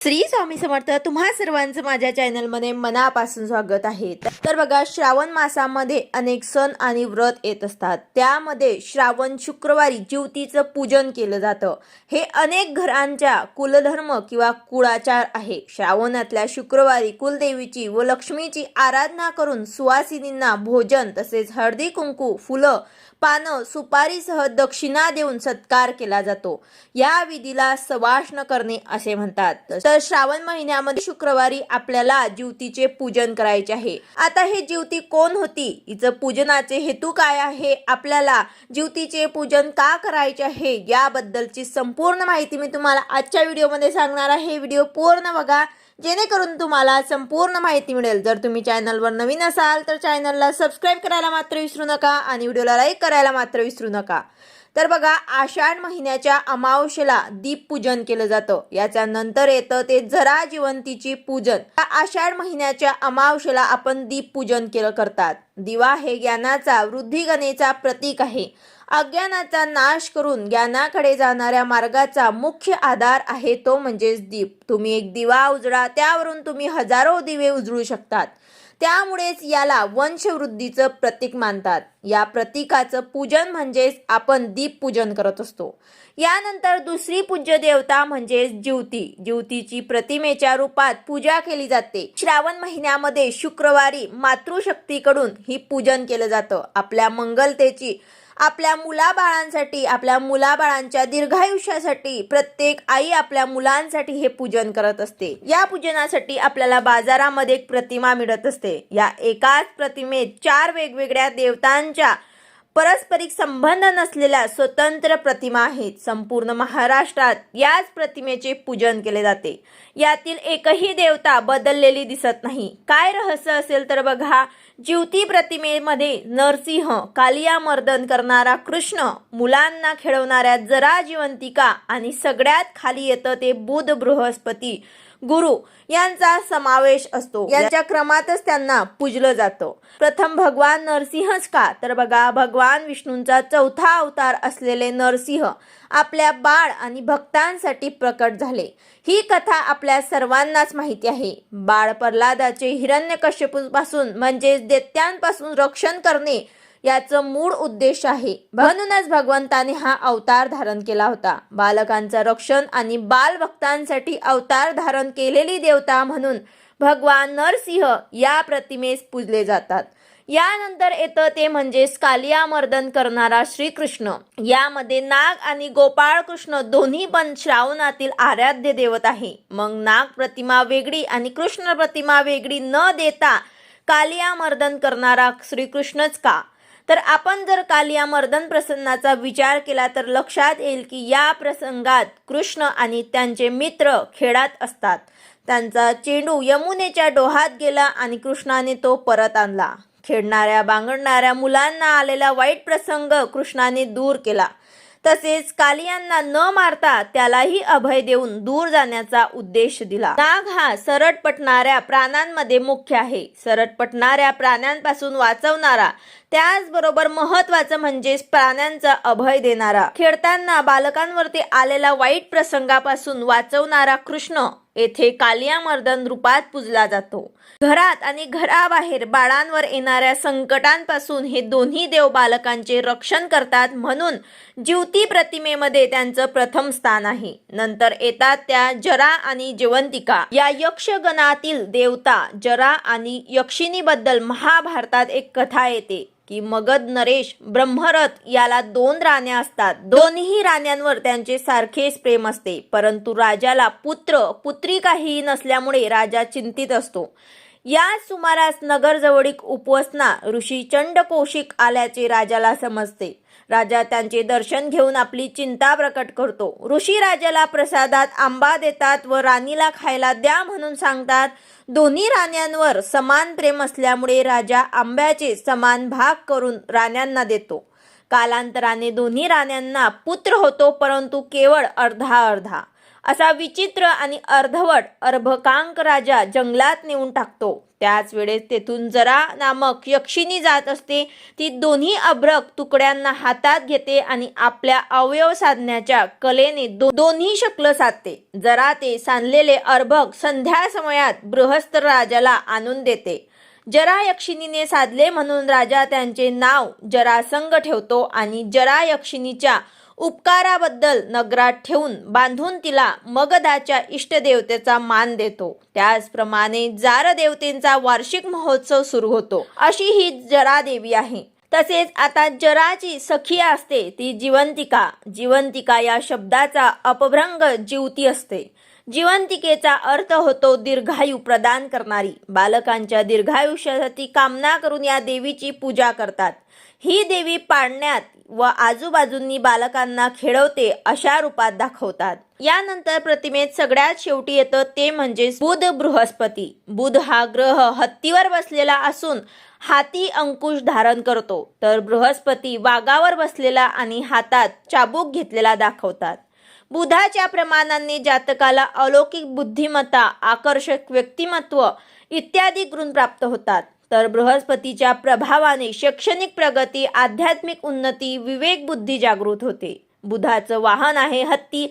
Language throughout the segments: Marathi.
श्री स्वामी समर्थ तुम्हा सर्वांचं माझ्या चॅनलमध्ये मनापासून स्वागत आहे. तर बघा श्रावण मासामध्ये अनेक सण आणि व्रत येत असतात. त्यामध्ये श्रावण शुक्रवारी ज्योतीचं पूजन केलं जातं. हे अनेक घरांच्या कुलधर्म किंवा कुळाचार आहे. श्रावणातल्या शुक्रवारी कुलदेवीची व लक्ष्मीची आराधना करून सुवासिनींना भोजन तसेच हळदी कुंकू फुलं पानं सुपारीसह दक्षिणा देऊन सत्कार केला जातो. या विधीला सवाष्ण करणे असे म्हणतात. तर श्रावण महिन्यामध्ये शुक्रवारी आपल्याला ज्योतीचे पूजन करायचे आहे. आता हे ज्योती कोण होती? हिचं पूजनाचे हेतू काय आहे? आपल्याला ज्योतीचे पूजन का करायचे आहे? याबद्दलची संपूर्ण माहिती मी तुम्हाला आजच्या व्हिडिओमध्ये सांगणार आहे. व्हिडिओ पूर्ण बघा. जेणेकरून तुम्हाला संपूर्ण माहिती मिळेल. जर तुम्ही चॅनलवर नवीन असाल तर चॅनलला सबस्क्राईब करायला मात्र विसरू नका आणि व्हिडिओला लाईक करायला मात्र विसरू नका. तर बघा आषाढ महिन्याच्या अमावस्येला दीप पूजन केलं जातं. याच्या नंतर येतं ते जरा जिवंतीची पूजन. आषाढ महिन्याच्या अमावस्येला आपण दीप पूजन केलं करतात. दिवा हे ज्ञानाचा वृद्धिगणेचा प्रतीक आहे. अज्ञानाचा नाश करून ज्ञानाकडे जाणाऱ्या मार्गाचा मुख्य आधार आहे तो म्हणजेच दीप. तुम्ही एक दिवा उजळा त्यावरून तुम्ही हजारो दिवे उजळू शकतात. त्यामुळेच याला वंशवृद्धीचं प्रतीक मानतात. या प्रतीकाचं पूजन म्हणजेच आपण दीप पूजन करत असतो. यानंतर दुसरी पूज्य देवता म्हणजेच ज्योती. ज्योतीची प्रतिमेच्या रूपात पूजा केली जाते. श्रावण महिन्यामध्ये शुक्रवारी मातृशक्तीकडून ही पूजन केलं जातं. आपल्या मंगलतेची आपल्या मुलाबाळांसाठी आपल्या मुलाबाळांच्या दीर्घायुष्यासाठी प्रत्येक आई आपल्या मुलांसाठी हे पूजन करत असते. या पूजनासाठी आपल्याला बाजारामध्ये एक प्रतिमा मिळत असते. या एकाच प्रतिमेत चार वेगवेगळ्या देवतांच्या पारस्परिक संबंध नसलेल्या स्वतंत्र प्रतिमा आहेत. संपूर्ण महाराष्ट्रात याच प्रतिमेचे पूजन केले जाते. यातील एकही देवता बदललेली दिसत नाही. काय रहस्य असेल तर बघा ज्युती प्रतिमेमध्ये नरसिंह कालिया मर्दन करणारा कृष्ण मुलांना खेळवणाऱ्या जरा जिवंतिका आणि सगळ्यात खाली येतं ते बुध बृहस्पती. गुरु यांचा समावेश असतो. यांच्या क्रमातच त्यांना पूजलं जातं. प्रथम भगवान नरसिंहच का? तर बघा भगवान विष्णूंचा चौथा अवतार असलेले नरसिंह आपल्या बाळ आणि भक्तांसाठी प्रकट झाले. ही कथा आपल्या सर्वांनाच माहिती आहे. बाळ प्रल्हादाचे हिरण्यकश्यपूपासून म्हणजेच दैत्यांपासून रक्षण करणे याचं मूळ उद्देश आहे. म्हणूनच भगवंताने हा अवतार धारण केला होता. बालकांचं रक्षण आणि बालभक्तांसाठी अवतार धारण केलेली देवता म्हणून भगवान नरसिंह या प्रतिमेस पूजले जातात. यानंतर येतं ते म्हणजे कालियामर्दन करणारा श्रीकृष्ण. यामध्ये नाग आणि गोपाळ कृष्ण दोन्ही पण श्रावणातील आराध्य देवत आहे. मग नाग प्रतिमा वेगळी आणि कृष्ण प्रतिमा वेगळी न देता कालियामर्दन करणारा श्रीकृष्णच का? तर आपण जर काल या मर्दन प्रसंगाचा विचार केला तर लक्षात येईल की या प्रसंगात कृष्ण आणि त्यांचे मित्र खेळात असतात. त्यांचा चेंडू यमुनेच्या डोहात गेला आणि कृष्णाने तो परत आणला. खेळणाऱ्या बांगडणाऱ्या मुलांना आलेला वाईट प्रसंग कृष्णाने दूर केला. तसेच कालियांना न मारता त्यालाही अभय देऊन दूर जाण्याचा उद्देश दिला. नाग हा सरट पटणाऱ्या प्राण्यांमध्ये मुख्य आहे. सरट पटणाऱ्या प्राण्यांपासून वाचवणारा त्याचबरोबर महत्वाचं म्हणजेच प्राण्यांचा अभय देणारा. खेळताना बालकांवरती आलेला वाईट प्रसंगापासून वाचवणारा कृष्ण येथे कालियामर्दन रूपात पूजला जातो. घरात आणि घराबाहेर बाळांवर येणाऱ्या संकटांपासून हे दोन्ही देव बालकांचे रक्षण करतात म्हणून ज्युती प्रतिमेमध्ये त्यांचं प्रथम स्थान आहे. नंतर येतात त्या जरा आणि जवंतिका या यक्षगणातील देवता जरा आणि यक्षिणीबद्दल महाभारतात एक कथा येते. की मगध नरेश ब्रह्मरथ याला दोन राण्या असतात. दोन्ही राण्यांवर त्यांचे सारखेच प्रेम असते. परंतु राजाला पुत्र पुत्री काहीही नसल्यामुळे राजा चिंतित असतो. या सुमारास नगरजवळीक उपवसना ऋषी चंड कौशिक आल्याचे राजाला समजते. राजा त्यांचे दर्शन घेऊन आपली चिंता प्रकट करतो. ऋषी राजाला प्रसादात आंबा देतात व राणीला खायला द्या म्हणून सांगतात. दोन्ही राण्यांवर समान प्रेम असल्यामुळे राजा आंब्याचे समान भाग करून राण्यांना देतो. कालांतराने दोन्ही राण्यांना पुत्र होतो परंतु केवळ अर्धा अर्धा. असा विचित्र आणि अर्धवट अर्भकांक राजा जंगलात नेऊन टाकतो. त्याच वेळेस तेथून जरा नामक यक्षिणी जात असते. ती दोन्ही अभ्रक तुकड्यांना हातात घेते आणि आपल्या अवयव साधण्याच्या कलेने दो, दोन्ही शकल साधते. जरा ते सांधलेले अर्भक संध्या समयात बृहस्थ राजाला आणून देते. जरा यक्षिणीने साधले म्हणून राजा त्यांचे नाव जरासंग ठेवतो आणि जरा यक्षिणीच्या उपकाराबद्दल नगरात ठेवून बांधून तिला मगधाच्या इष्टदेवतेचा मान देतो. त्याचप्रमाणे जार देवतेंचा वार्षिक महोत्सव सुरू होतो. अशी ही जरा देवी आहे. तसेच आता जराची सखी असते ती जिवंतिका. जिवंतिका या शब्दाचा अपभ्रंग जीवती असते. जिवंतिकेचा अर्थ होतो दीर्घायू प्रदान करणारी. बालकांच्या दीर्घायुष्यासाठी कामना करून या देवीची पूजा करतात. ही देवी पाळण्यात व आजूबाजूंनी बालकांना खेळवते अशा रूपात दाखवतात. यानंतर प्रतिमेत सगळ्यात शेवटी येतं ते म्हणजे बुध बृहस्पती. बुध हा ग्रह हत्तीवर बसलेला असून हाती अंकुश धारण करतो. तर बृहस्पती वाघावर बसलेला आणि हातात चाबूक घेतलेला दाखवतात. बुधाच्या प्रमाणांनी जातकाला अलौकिक बुद्धिमत्ता आकर्षक व्यक्तिमत्व इत्यादी गुण प्राप्त होतात. तर बृहस्पतीच्या प्रभावाने शैक्षणिक प्रगती आध्यात्मिक उन्नती विवेक बुद्धी जागृत होते. बुधाचं वाहन आहे हत्ती.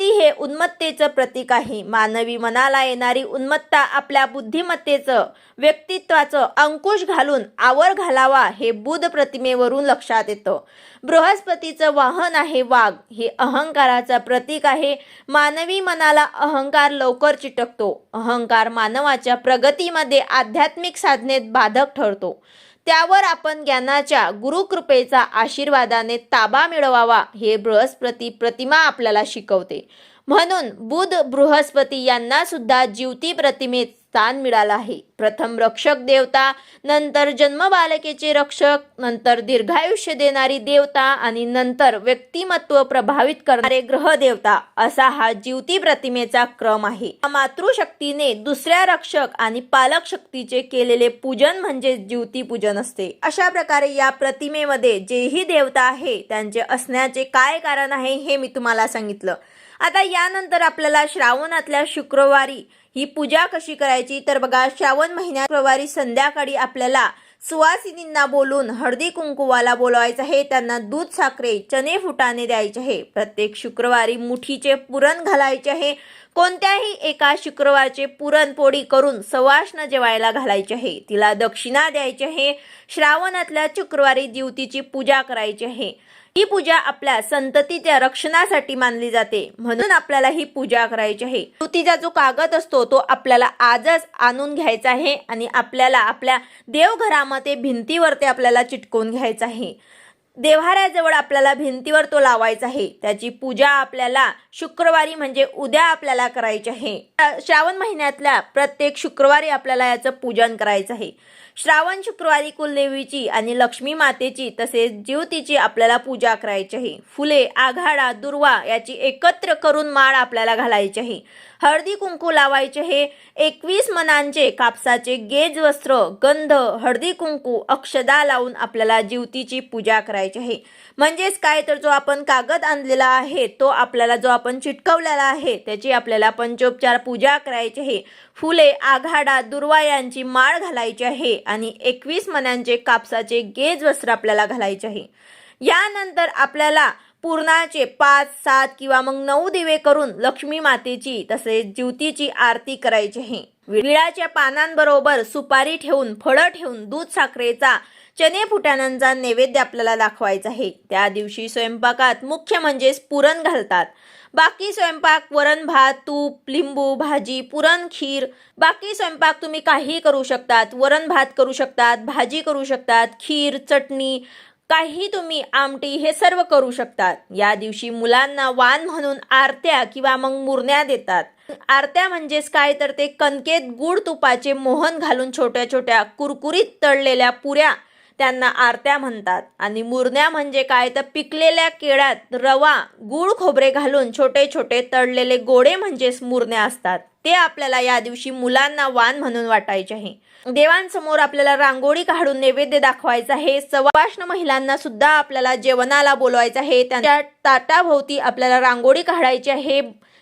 हत्ती हे उन्मत्तेचं प्रतीक आहे. मानवी मनाला येणारी उन्मत्ता आपल्या बुद्धिमत्तेचं व्यक्तित्वाचं अंकुश घालून आवर घालावा हे बुध प्रतिमेवरून लक्षात येतं. बृहस्पतीचं वाहन आहे वाघ. हे अहंकाराचं प्रतीक आहे. मानवी मनाला अहंकार लवकर चिटकतो. अहंकार मानवाच्या प्रगतीमध्ये आध्यात्मिक साधनेत बाधक ठरतो. त्यावर आपण ज्ञानाच्या गुरुकृपेचा आशीर्वादाने ताबा मिळवावा हे बृहस्पती प्रतिमा आपल्याला शिकवते. म्हणून बुध बृहस्पती यांना सुद्धा जीवती प्रतिमेत स्थान मिळालं आहे. प्रथम रक्षक देवता नंतर जन्म बालकेचे रक्षक नंतर दीर्घायुष्य देणारी देवता आणि नंतर व्यक्तिमत्व प्रभावित करणारे ग्रह देवता असा हा जीवती प्रतिमेचा क्रम आहे. मातृशक्तीने दुसऱ्या रक्षक आणि पालक शक्तीचे केलेले पूजन म्हणजे जीवती पूजन असते. अशा प्रकारे या प्रतिमेमध्ये जेही देवता आहे त्यांचे असण्याचे काय कारण आहे हे मी तुम्हाला सांगितलं. आता यानंतर आपल्याला श्रावणातल्या शुक्रवारी ही पूजा कशी करायची? तर बघा श्रावण महिन्यात शुक्रवारी संध्याकाळी आपल्याला सुवासिनींना बोलून हळदी कुंकुवाला बोलवायचं आहे. त्यांना दूध साखरे चणे फुटाने द्यायचे आहे. प्रत्येक शुक्रवारी मुठीचे पुरण घालायचे आहे. कोणत्याही एका शुक्रवारचे पुरणपोळी करून सवाष्ण जेवायला घालायचे आहे. तिला दक्षिणा द्यायची आहे. श्रावणातल्या शुक्रवारी दिवतीची पूजा करायची आहे. ही पूजा आपल्या संततीच्या रक्षणासाठी मानली जाते. म्हणून आपल्याला ही पूजा करायची आहे. तुतीचा जो कागद असतो तो आपल्याला आजच आणून घ्यायचा आहे आणि आपल्याला आपल्या देवघरामध्ये भिंतीवरती आपल्याला चिटकवून घ्यायचं आहे. देव्हाऱ्याजवळ आपल्याला भिंतीवर तो लावायचा आहे. त्याची पूजा आपल्याला शुक्रवारी म्हणजे उद्या आपल्याला करायची आहे. श्रावण महिन्यातल्या प्रत्येक शुक्रवारी आपल्याला याचं पूजन करायचं आहे. श्रावण शुक्रवारी कुलदेवीची आणि लक्ष्मी मातेची तसेच ज्योतीची आपल्याला पूजा करायची आहे. फुले आघाडा दुर्वा याची एकत्र करून माळ आपल्याला घालायची आहे. हळदी कुंकू लावायचे हे एकवीस मनांचे कापसाचे गेज वस्त्र गंध हळदी कुंकू अक्षदा लावून आपल्याला ज्योतीची पूजा करायची आहे. म्हणजेच काय तर जो आपण कागद आणलेला आहे तो आपल्याला जो आपण चिटकवलेला आहे त्याची आपल्याला पंचोपचार पूजा करायची आहे. फुले आघाडा दुर्वा यांची माळ घालायची आहे आणि एकवीस मनांचे कापसाचे गेज वस्त्र आपल्याला घालायचे आहे. यानंतर आपल्याला पूर्णाचे पाच सात किंवा मग नऊ दिवे करून लक्ष्मी मातेची तसेच ज्योतीची आरती करायची आहे. विळाच्या पानांबरोबर सुपारी ठेवून फळं ठेवून दूध साखरेचा चणे फुटाण्यांचा नैवेद्य आपल्याला दाखवायचा आहे. त्या दिवशी स्वयंपाकात मुख्य म्हणजेच पुरण घालतात. बाकी स्वयंपाक वरण भात तूप लिंबू भाजी पुरण खीर. बाकी स्वयंपाक तुम्ही काही करू शकतात. वरण भात करू शकतात भाजी करू शकतात खीर चटणी काही तुम्ही आमटी हे सर्व करू शकतात. या दिवशी मुलांना वाण म्हणून आरत्या किंवा मग मुरण्या देतात. आरत्या म्हणजेच काय? तर ते कणकेत गुड तुपाचे मोहन घालून छोट्या छोट्या कुरकुरीत तळलेल्या पुऱ्या त्यांना आरत्या म्हणतात. आणि मुरण्या म्हणजे काय? तर पिकलेल्या केळ्यात रवा गुळ खोबरे घालून छोटे छोटे तळलेले गोडे म्हणजेच मुरण्या असतात. ते आपल्याला या दिवशी मुलांना वाण म्हणून वाटायचे आहे. देवांसमोर आपल्याला रांगोळी काढून नैवेद्य दाखवायचा आहे. सवाष्ण महिलांना सुद्धा आपल्याला जेवणाला बोलवायचं आहे. त्यांच्या ताटाभोवती आपल्याला रांगोळी काढायची आहे.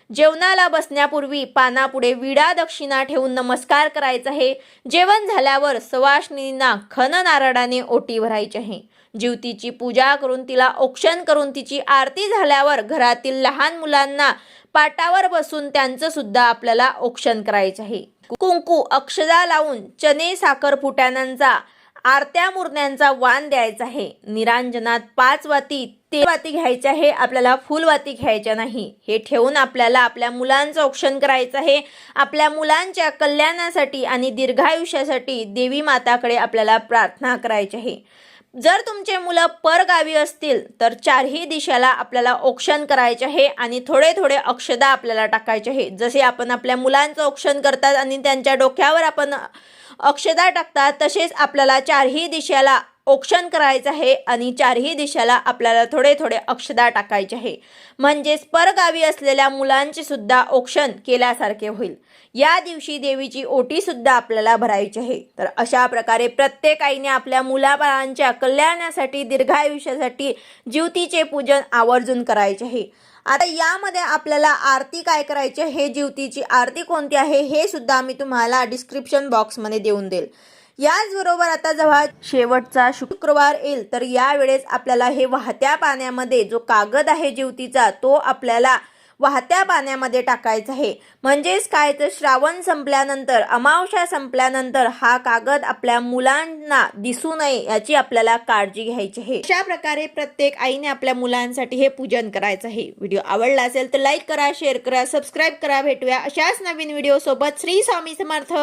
जेवणाला बसण्यापूर्वी पानापुढे विडा दक्षिणा ठेवून नमस्कार करायचा आहे. जेवण झाल्यावर सवाष्णींना खन नारळाने ओटी भरायची आहे. जीवतीची पूजा करून तिला औक्षण करून तिची आरती झाल्यावर घरातील लहान मुलांना पाटावर बसून त्यांचं सुद्धा आपल्याला औक्षण करायचं आहे. कुंकू अक्षदा लावून चने साखर फुटाण्यांचा आरत्या मुरण्यांचा वाण द्यायचा आहे. निरांजनात पाच वाती ते वाती घ्यायचे आहे. आपल्याला फुलवाती घ्यायच्या नाही. हे ठेवून आपल्याला आपल्या मुलांचं औक्षण करायचं आहे. आपल्या मुलांच्या कल्याणासाठी आणि दीर्घायुष्यासाठी देवी माताकडे आपल्याला प्रार्थना करायची आहे. जर तुमचे मुलं परगावी असतील तर चारही दिशेला आपल्याला औक्षण करायचे आहे आणि थोडे थोडे अक्षदा आपल्याला टाकायचे आहे. जसे आपण आपल्या मुलांचं औक्षण करतात आणि त्यांच्या डोक्यावर आपण अक्षदा टाकतात तसेच आपल्याला चारही दिशेला औक्षण करायचं आहे आणि चारही दिशेला आपल्याला थोडे थोडे अक्षदा टाकायचे आहे. म्हणजेच परगावी असलेल्या मुलांचे सुद्धा औक्षण केल्यासारखे होईल. या दिवशी देवीची ओटी सुद्धा आपल्याला भरायची आहे. तर अशा प्रकारे प्रत्येक आईने आपल्या मुलाबाळांच्या कल्याणासाठी दीर्घायुष्यासाठी ज्योतीचे पूजन आवर्जून करायचे आहे. आता यामध्ये आपल्याला आरती काय करायची आहे, हे ज्योतीची आरती कोणती आहे? हे सुद्धा मी तुम्हाला डिस्क्रिप्शन बॉक्समध्ये देऊन देईल. याचबरोबर आता जेव्हा शेवटचा शुक्रवार येईल तर यावेळेस आपल्याला हे वाहत्या पाण्यामध्ये जो कागद आहे ज्योतीचा तो आपल्याला वाहत्या पाण्यामध्ये टाकायचा आहे. म्हणजेच काय? तर श्रावण संपल्यानंतर अमावस्या संपल्यानंतर हा कागद आपल्या मुलांना दिसू नये याची आपल्याला काळजी घ्यायची आहे. अशा प्रकारे प्रत्येक आईने आपल्या मुलांसाठी हे पूजन करायचं आहे. व्हिडिओ आवडला असेल तर लाईक करा शेअर करा सबस्क्राईब करा. भेटूया अशाच नवीन व्हिडिओ सोबत श्री स्वामी समर्थ!